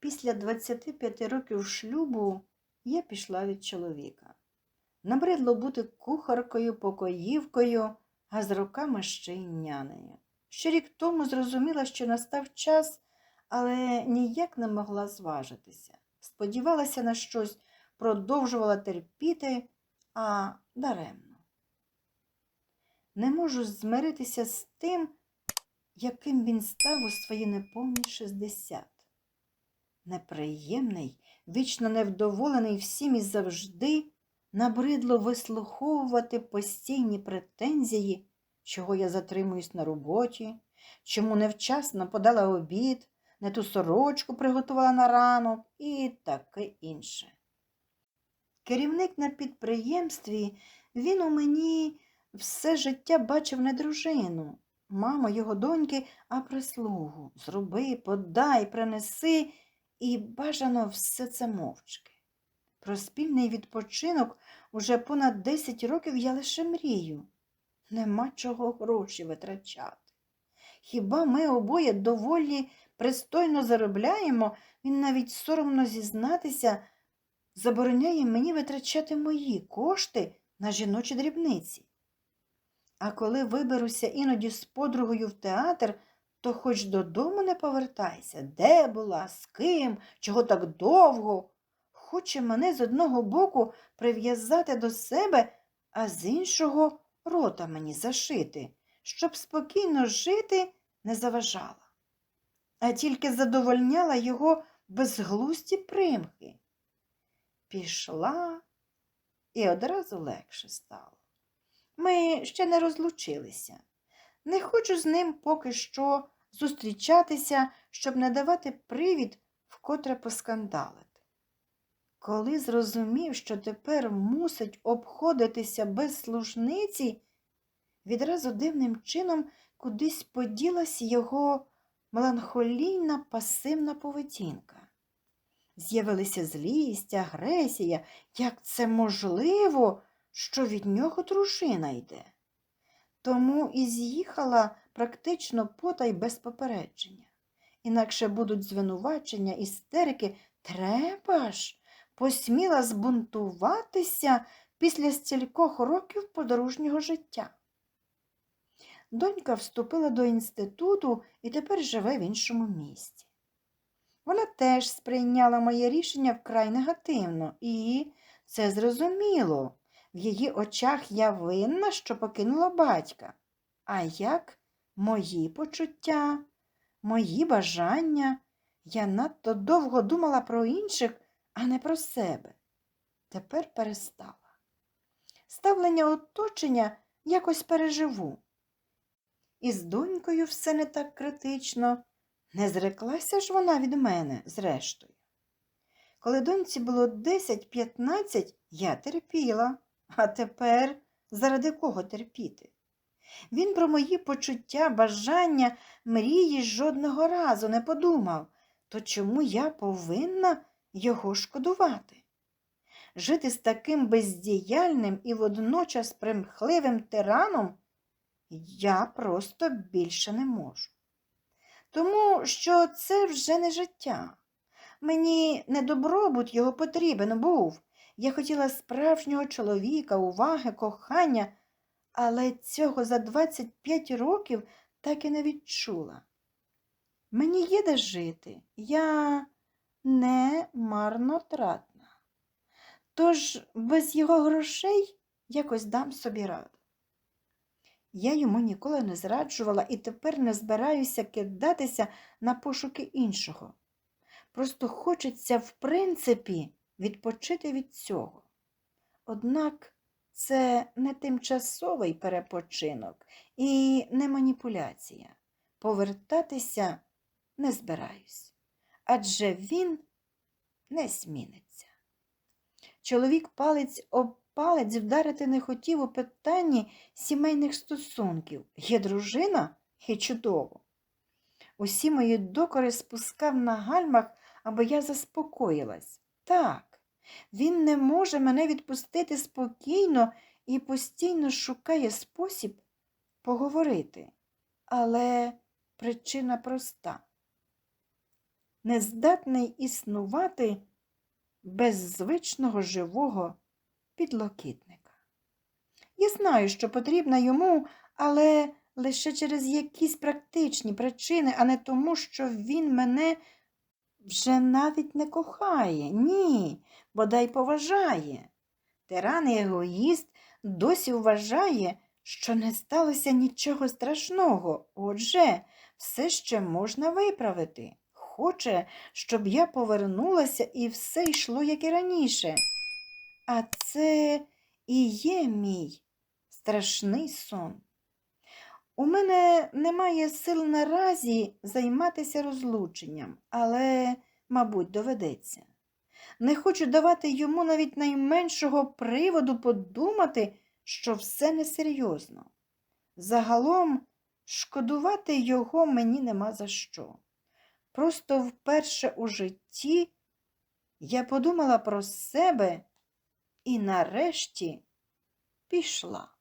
Після 25 років шлюбу я пішла від чоловіка. Набридло бути кухаркою, покоївкою, а з роками ще й нянею. Ще рік тому зрозуміла, що настав час, але ніяк не могла зважитися. Сподівалася на щось, продовжувала терпіти, а даремно. Не можу змиритися з тим, яким він став у свої неповні 60. Неприємний, вічно невдоволений всім і завжди, набридло вислуховувати постійні претензії, чого я затримуюсь на роботі, чому невчасно подала обід, не ту сорочку приготувала на ранок і таке інше. Керівник на підприємстві, він у мені все життя бачив не дружину, маму його доньки, а прислугу. Зроби, подай, принеси і бажано все це мовчки. Про спільний відпочинок уже понад 10 років я лише мрію. Нема чого гроші витрачати. Хіба ми обоє доволі пристойно заробляємо, він навіть соромно зізнатися, забороняє мені витрачати мої кошти на жіночі дрібниці. А коли виберуся іноді з подругою в театр, то хоч додому не повертайся, де була, з ким, чого так довго. Хоче мене з одного боку прив'язати до себе, а з іншого рота мені зашити, щоб спокійно жити не заважала, а тільки задовольняла його безглусті примхи. Пішла і одразу легше стало. Ми ще не розлучилися. Не хочу з ним поки що зустрічатися, щоб не давати привід вкотре поскандалити. Коли зрозумів, що тепер мусить обходитися без служниці, відразу дивним чином кудись поділась його меланхолійна пасивна поведінка. З'явилися злість, агресія, як це можливо, що від нього дружина йде. Тому і з'їхала практично потай без попередження. Інакше будуть звинувачення, істерики, треба ж, посміла збунтуватися після стількох років подружнього життя. Донька вступила до інституту і тепер живе в іншому місті. Вона теж сприйняла моє рішення вкрай негативно, і це зрозуміло. В її очах я винна, що покинула батька. А як мої почуття, мої бажання? Я надто довго думала про інших, а не про себе. Тепер перестала. Ставлення оточення якось переживу. І з донькою все не так критично. Не зреклася ж вона від мене, зрештою. Коли доньці було 10-15, я терпіла, а тепер заради кого терпіти? Він про мої почуття, бажання, мрії жодного разу не подумав, то чому я повинна його шкодувати? Жити з таким бездіяльним і водночас примхливим тираном я просто більше не можу. Тому що це вже не життя. Мені не добробут його потрібен був. Я хотіла справжнього чоловіка, уваги, кохання, але цього за 25 років так і не відчула. Мені є де жити, я не марнотратна. Тож без його грошей якось дам собі раду. Я йому ніколи не зраджувала і тепер не збираюся кидатися на пошуки іншого. Просто хочеться, в принципі, відпочити від цього. Однак це не тимчасовий перепочинок і не маніпуляція. Повертатися не збираюсь, адже він не зміниться. Чоловік палець об палець вдарити не хотів у питанні сімейних стосунків. Є дружина і чудово. Усі мої докори спускав на гальмах, аби я заспокоїлась. Так, він не може мене відпустити спокійно і постійно шукає спосіб поговорити. Але причина проста. не здатний існувати без звичного живого підлокітника. Я знаю, що потрібна йому, але лише через якісь практичні причини, а не тому, що він мене вже навіть не кохає. Ні, бодай поважає. Тиран і егоїст досі вважає, що не сталося нічого страшного. Отже, все ще можна виправити. Хоче, щоб я повернулася і все йшло, як і раніше. А це і є мій страшний сон. У мене немає сил наразі займатися розлученням, але, мабуть, доведеться. Не хочу давати йому навіть найменшого приводу подумати, що все несерйозно. Загалом, шкодувати його мені нема за що. Просто вперше у житті я подумала про себе і нарешті пішла.